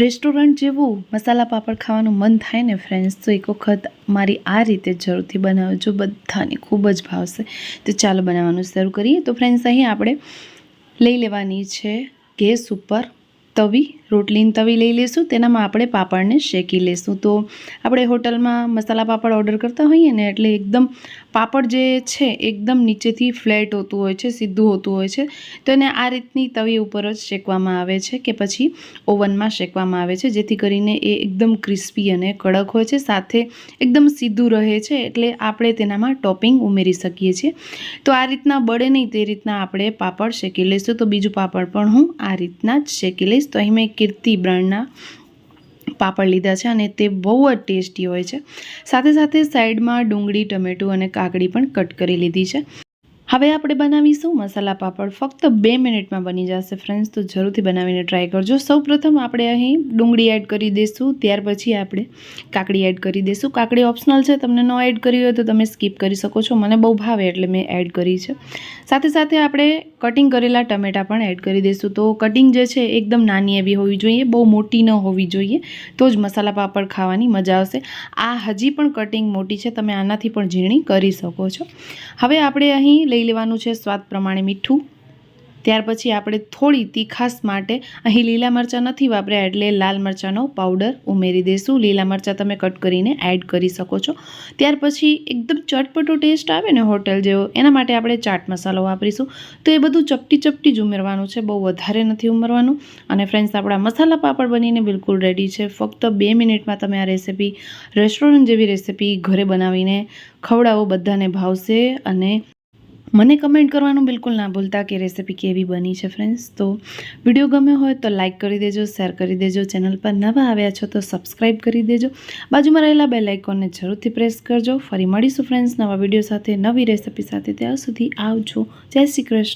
Restaurant જેવું મસાલા પાપડ ખાવાનું મન થાય ને ફ્રેન્ડ્સ તો એક વખત મારી આ રીતે જરૂરથી બનાવજો બધાને ખૂબ જ ભાવશે, તો ચાલો બનાવવાનું શરૂ કરીએ. તો ફ્રેન્ડ્સ અહીં આપણે લઈ લેવાની છે ગેસ ઉપર તવી રોટલીની તવી લઈ લઈશું તેનામાં આપણે પાપડને શેકી લેશું. તો આપણે હોટલમાં મસાલા પાપડ ઓર્ડર કરતા હોઈએ ને, એટલે એકદમ પાપડ જે છે, એકદમ નીચેથી ફ્લેટ હોતું હોય છે, સીધું હોતું હોય છે, તો એને આ રીતની તવી ઉપર જ શેકવામાં આવે છે કે પછી ઓવનમાં શેકવામાં આવે છે, જેથી કરીને એ એકદમ ક્રિસ્પી અને કડક હોય છે, સાથે એકદમ સીધું રહે છે, એટલે આપણે તેનામાં ટોપિંગ ઉમેરી શકીએ છીએ. તો આ રીતના બળે નહીં તે રીતના આપણે પાપડ શેકી લઈશું તો બીજું પાપડ પણ હું આ રીતના જ શેકી લઈશ. તો અહીં મેં કીર્તિ બ્રાન્ડના પાપડ લીધા છે અને તે બહુ જ ટેસ્ટી હોય છે. સાથે સાથે સાઈડમાં ડુંગળી, ટમેટું અને કાકડી પણ કટ કરી લીધી છે. હવે આપણે બનાવીશું મસાલા પાપડ. ફક્ત બે મિનિટમાં બની જશે ફ્રેન્ડ્સ તો જરૂરથી બનાવીને ટ્રાય કરજો. સૌપ્રથમ આપણે અહીં ડુંગળી એડ કરી દઈશું ત્યાર પછી આપણે કાકડી એડ કરી દઈશું કાકડી ઓપ્શનલ છે, તમને ન એડ કરી હોય તો તમે સ્કીપ કરી શકો છો. મને બહુ ભાવે એટલે મેં એડ કરી છે. સાથે સાથે આપણે કટિંગ કરેલા ટમેટાં પણ એડ કરી દઈશું તો કટિંગ જે છે, એકદમ નાની એવી હોવી જોઈએ, બહુ મોટી ન હોવી જોઈએ. તો જ મસાલા પાપડ ખાવાની મજા આવશે. આ હજી પણ કટિંગ મોટી છે, તમે આનાથી પણ ઝીણી કરી શકો છો. હવે આપણે અહીં લઈ લેવાનું છે સ્વાદ પ્રમાણે મીઠું. ત્યાર પછી આપણે થોડી તીખાસ માટે અહીં લીલા મરચાં નથી વાપર્યા એટલે લાલ મરચાંનો પાવડર ઉમેરી દઈશું. લીલા મરચાં તમે કટ કરીને એડ કરી શકો છો. ત્યાર પછી એકદમ ચટપટો ટેસ્ટ આવે ને હોટેલ જેવો, એના માટે આપણે ચાટ મસાલો વાપરીશું. તો એ બધું ચપટી ચપટી જ ઉમેરવાનું છે, બહુ વધારે નથી ઉમેરવાનું. અને ફ્રેન્ડ્સ આપણા મસાલા પાપડ બનીને બિલકુલ રેડી છે. ફક્ત બે મિનિટમાં તમે આ રેસીપી રેસ્ટોરન્ટ જેવી રેસીપી ઘરે બનાવીને ખવડાવો, બધાને ભાવશે અને મને કમેન્ટ કરવાનું બિલકુલ ના ભૂલતા કે રેસીપી કેવી બની છે ફ્રેન્ડ્સ તો વીડિયો ગમ્યો હોય તો લાઇક કરી દેજો શેર કરી દેજો ચેનલ પર નવા આવ્યા છો તો સબસ્ક્રાઈબ કરી દેજો. બાજુમાં રહેલા બે લાઇકોનને જરૂરથી પ્રેસ કરજો. ફરી મળીશું ફ્રેન્ડ્સ નવા વીડિયો સાથે, નવી રેસીપી સાથે. ત્યાં સુધી આવજો. જય શ્રી કૃષ્ણ.